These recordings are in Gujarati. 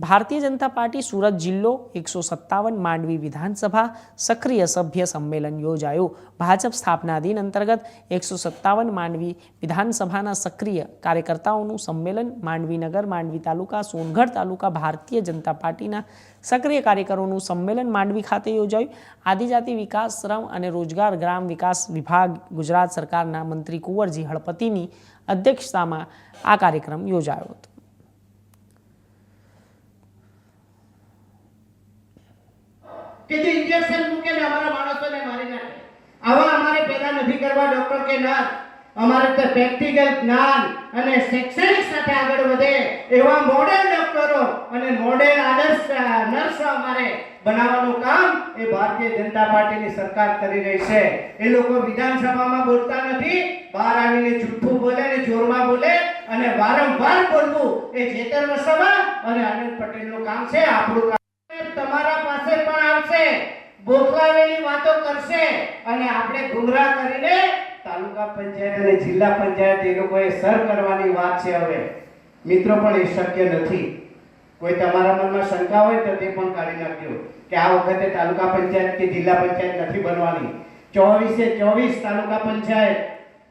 ભારતીય જનતા પાર્ટી સુરત જિલ્લો એકસો સત્તાવન માંડવી વિધાનસભા સક્રિય સભ્ય સંમેલન યોજાયું. ભાજપ સ્થાપના દિન અંતર્ગત એકસો સત્તાવન માંડવી વિધાનસભાના સક્રિય કાર્યકર્તાઓનું સંમેલન માંડવીનગર માંડવી તાલુકા, સોનગઢ તાલુકા ભારતીય જનતા પાર્ટીના સક્રિય કાર્યકરોનું સંમેલન માંડવી ખાતે યોજાયું. આદિજાતિ વિકાસ, શ્રમ અને રોજગાર ગ્રામ વિકાસ વિભાગ ગુજરાત સરકારના મંત્રી કુંવરજી હળપતિની અધ્યક્ષતામાં આ કાર્યક્રમ યોજાયો હતો. કે જે ઇન્જેક્શન મૂકે ને અમારા માણસોને મારી નાખે. આવા અમારે પેદા નથી કરવા ડોક્ટર કે ના. અમારે પ્રેક્ટિકલ જ્ઞાન અને શૈક્ષણિક સાથે આગળ વધે એવા મોડેલ ડોક્ટરો અને મોડેલ આદર્શ નર્સ અમારે બનાવવાનું કામ એ ભારતીય જનતા પાર્ટીની સરકાર કરી રહી છે. એ લોકો વિધાનસભામાં બોલતા નથી. બહાર આવીને જૂઠું બોલે ને જોરમાં બોલે અને વારંવાર બોલવું એ જેતર વસાવા અને આનંદ પટેલનું કામ છે. આપણું કામ તમારા પણ બોખલાવેલી વાતો કરશે અને આપણે ગુમરાહ કરીને તાલુકા પંચાયત અને જિલ્લા પંચાયત એ લોકોએ સર કરવાની વાત છે હવે. મિત્રો પણ એ શક્ય નથી. કોઈ તમારા મનમાં શંકા હોય તો તે પણ કાઢી નાખજો કે આ વખતે તાલુકા પંચાયત કે જિલ્લા પંચાયત નથી બનવાની. ચોવીસે ચોવીસ તાલુકા પંચાયત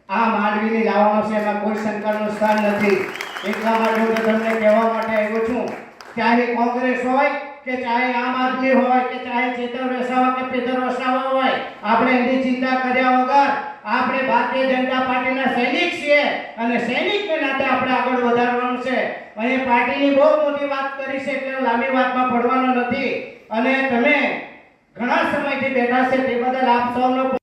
આ માંડવીની લાવવાનો છે, એમાં કોઈ શંકાનું સ્થાન નથી. એટલા માટે હું તમને કહેવા માટે આવ્યો છું. ચાહે કોંગ્રેસ હોય કે ચાહે આમ આદમી હોય કે ચાહે ચેતન વસાવા કે પેતર વસાવા હોય, આપણે એની ચિંતા કર્યા વગર આપણે ભારતીય જનતા પાર્ટીના સૈનિક છીએ અને સૈનિકને નાતે આપણે આગળ વધારવાનું છે. અહીં પાર્ટીની બહુ મોટી વાત કરી છે એટલે લાંબી વાતમાં પડવાનો નથી. અને તમે ઘણા સમયથી બેઠા છે, તે બદલ આપ સૌનો